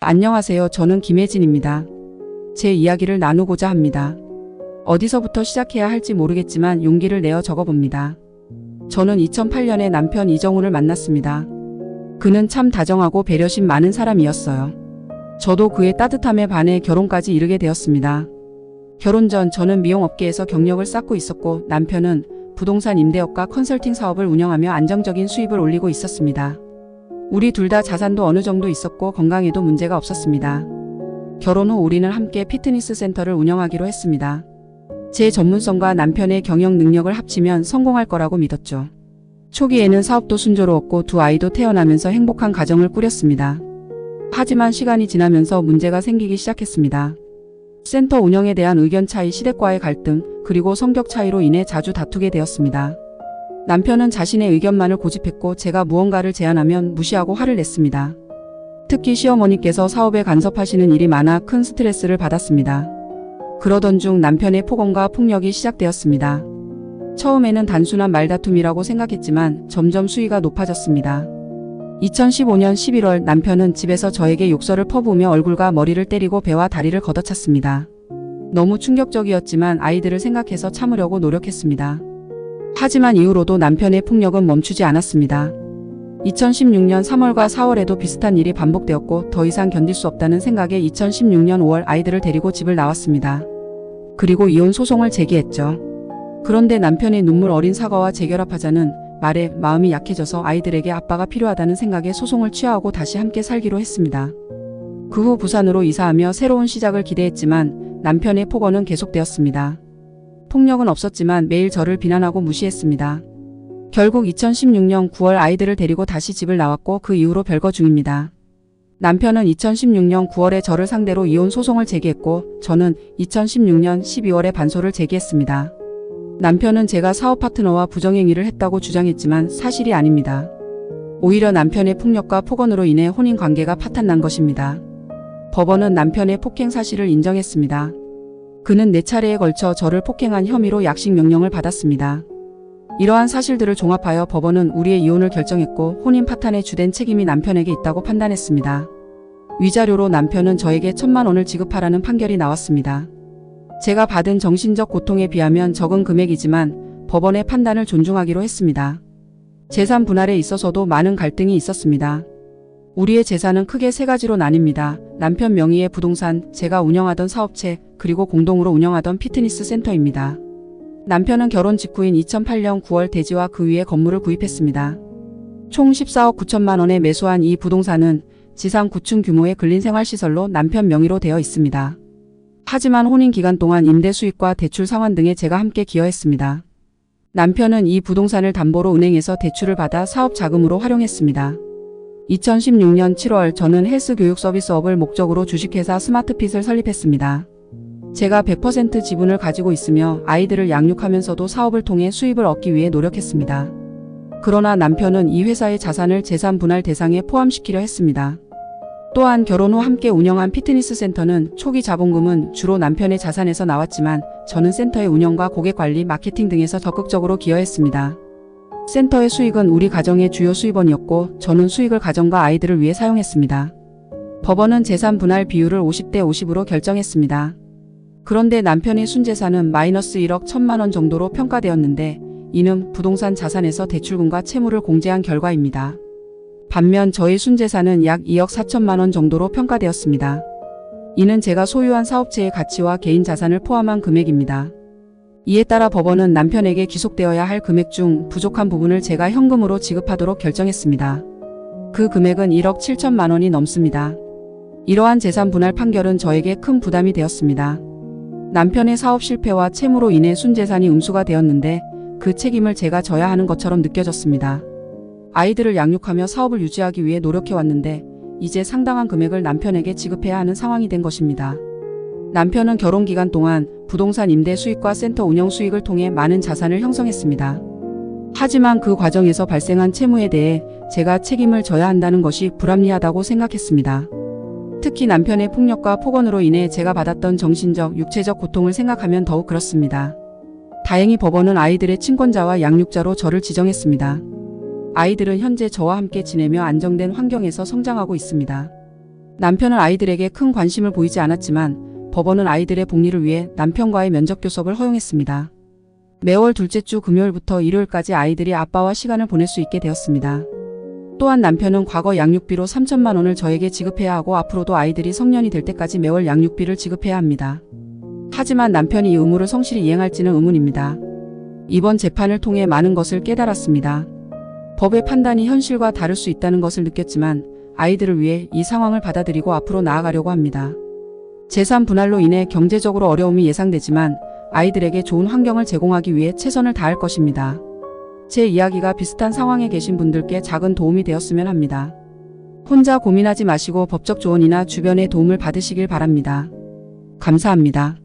안녕하세요. 저는 김혜진입니다. 제 이야기를 나누고자 합니다. 어디서부터 시작해야 할지 모르겠지만 용기를 내어 적어봅니다. 저는 2008년에 남편 이정훈을 만났습니다. 그는 참 다정하고 배려심 많은 사람이었어요. 저도 그의 따뜻함에 반해 결혼까지 이르게 되었습니다. 결혼 전 저는 미용업계에서 경력을 쌓고 있었고 남편은 부동산 임대업과 컨설팅 사업을 운영하며 안정적인 수입을 올리고 있었습니다. 우리 둘 다 자산도 어느 정도 있었고 건강에도 문제가 없었습니다. 결혼 후 우리는 함께 피트니스 센터를 운영하기로 했습니다. 제 전문성과 남편의 경영 능력을 합치면 성공할 거라고 믿었죠. 초기에는 사업도 순조로웠고 두 아이도 태어나면서 행복한 가정을 꾸렸습니다. 하지만 시간이 지나면서 문제가 생기기 시작했습니다. 센터 운영에 대한 의견 차이, 시댁과의 갈등, 그리고 성격 차이로 인해 자주 다투게 되었습니다. 남편은 자신의 의견만을 고집했고 제가 무언가를 제안하면 무시하고 화를 냈습니다. 특히 시어머니께서 사업에 간섭하시는 일이 많아 큰 스트레스를 받았습니다. 그러던 중 남편의 폭언과 폭력이 시작되었습니다. 처음에는 단순한 말다툼이라고 생각했지만 점점 수위가 높아졌습니다. 2015년 11월 남편은 집에서 저에게 욕설을 퍼부으며 얼굴과 머리를 때리고 배와 다리를 걷어찼습니다. 너무 충격적이었지만 아이들을 생각해서 참으려고 노력했습니다. 하지만 이후로도 남편의 폭력은 멈추지 않았습니다. 2016년 3월과 4월에도 비슷한 일이 반복되었고 더 이상 견딜 수 없다는 생각에 2016년 5월 아이들을 데리고 집을 나왔습니다. 그리고 이혼 소송을 제기했죠. 그런데 남편의 눈물 어린 사과와 재결합하자는 말에 마음이 약해져서 아이들에게 아빠가 필요하다는 생각에 소송을 취하하고 다시 함께 살기로 했습니다. 그 후 부산으로 이사하며 새로운 시작을 기대했지만 남편의 폭언은 계속되었습니다. 폭력은 없었지만 매일 저를 비난하고 무시했습니다. 결국 2016년 9월 아이들을 데리고 다시 집을 나왔고 그 이후로 별거 중입니다. 남편은 2016년 9월에 저를 상대로 이혼 소송을 제기했고 저는 2016년 12월에 반소를 제기했습니다. 남편은 제가 사업 파트너와 부정행위를 했다고 주장했지만 사실이 아닙니다. 오히려 남편의 폭력과 폭언으로 인해 혼인 관계가 파탄난 것입니다. 법원은 남편의 폭행 사실을 인정했습니다. 그는 네 차례에 걸쳐 저를 폭행한 혐의로 약식 명령을 받았습니다. 이러한 사실들을 종합하여 법원은 우리의 이혼을 결정했고 혼인 파탄의 주된 책임이 남편에게 있다고 판단했습니다. 위자료로 남편은 저에게 천만 원을 지급하라는 판결이 나왔습니다. 제가 받은 정신적 고통에 비하면 적은 금액이지만 법원의 판단을 존중하기로 했습니다. 재산 분할에 있어서도 많은 갈등이 있었습니다. 우리의 재산은 크게 세 가지로 나뉩니다. 남편 명의의 부동산, 제가 운영하던 사업체, 그리고 공동으로 운영하던 피트니스 센터입니다. 남편은 결혼 직후인 2008년 9월 대지와 그 위에 건물을 구입했습니다. 총 14억 9천만 원에 매수한 이 부동산은 지상 9층 규모의 근린생활시설로 남편 명의로 되어 있습니다. 하지만 혼인 기간 동안 임대 수익과 대출 상환 등에 제가 함께 기여했습니다. 남편은 이 부동산을 담보로 은행에서 대출을 받아 사업 자금으로 활용했습니다. 2016년 7월 저는 헬스 교육 서비스업을 목적으로 주식회사 스마트핏을 설립했습니다. 제가 100% 지분을 가지고 있으며 아이들을 양육하면서도 사업을 통해 수입을 얻기 위해 노력했습니다. 그러나 남편은 이 회사의 자산을 재산 분할 대상에 포함시키려 했습니다. 또한 결혼 후 함께 운영한 피트니스 센터는 초기 자본금은 주로 남편의 자산에서 나왔지만 저는 센터의 운영과 고객 관리, 마케팅 등에서 적극적으로 기여했습니다. 센터의 수익은 우리 가정의 주요 수입원이었고 저는 수익을 가정과 아이들을 위해 사용했습니다. 법원은 재산 분할 비율을 50대 50으로 결정했습니다. 그런데 남편의 순재산은 마이너스 1억 1천만 원 정도로 평가되었는데 이는 부동산 자산에서 대출금과 채무를 공제한 결과입니다. 반면 저의 순재산은 약 2억 4천만 원 정도로 평가되었습니다. 이는 제가 소유한 사업체의 가치와 개인 자산을 포함한 금액입니다. 이에 따라 법원은 남편에게 기속되어야 할 금액 중 부족한 부분을 제가 현금으로 지급하도록 결정했습니다. 그 금액은 1억 7천만 원이 넘습니다. 이러한 재산 분할 판결은 저에게 큰 부담이 되었습니다. 남편의 사업 실패와 채무로 인해 순재산이 음수가 되었는데 그 책임을 제가 져야 하는 것처럼 느껴졌습니다. 아이들을 양육하며 사업을 유지하기 위해 노력해왔는데 이제 상당한 금액을 남편에게 지급해야 하는 상황이 된 것입니다. 남편은 결혼 기간 동안 부동산 임대 수익과 센터 운영 수익을 통해 많은 자산을 형성했습니다. 하지만 그 과정에서 발생한 채무에 대해 제가 책임을 져야 한다는 것이 불합리하다고 생각했습니다. 특히 남편의 폭력과 폭언으로 인해 제가 받았던 정신적, 육체적 고통을 생각하면 더욱 그렇습니다. 다행히 법원은 아이들의 친권자와 양육자로 저를 지정했습니다. 아이들은 현재 저와 함께 지내며 안정된 환경에서 성장하고 있습니다. 남편은 아이들에게 큰 관심을 보이지 않았지만 법원은 아이들의 복리를 위해 남편과의 면접 교섭을 허용했습니다. 매월 둘째 주 금요일부터 일요일까지 아이들이 아빠와 시간을 보낼 수 있게 되었습니다. 또한 남편은 과거 양육비로 3천만 원을 저에게 지급해야 하고 앞으로도 아이들이 성년이 될 때까지 매월 양육비를 지급해야 합니다. 하지만 남편이 이 의무를 성실히 이행할지는 의문입니다. 이번 재판을 통해 많은 것을 깨달았습니다. 법의 판단이 현실과 다를 수 있다는 것을 느꼈지만 아이들을 위해 이 상황을 받아들이고 앞으로 나아가려고 합니다. 재산 분할로 인해 경제적으로 어려움이 예상되지만 아이들에게 좋은 환경을 제공하기 위해 최선을 다할 것입니다. 제 이야기가 비슷한 상황에 계신 분들께 작은 도움이 되었으면 합니다. 혼자 고민하지 마시고 법적 조언이나 주변의 도움을 받으시길 바랍니다. 감사합니다.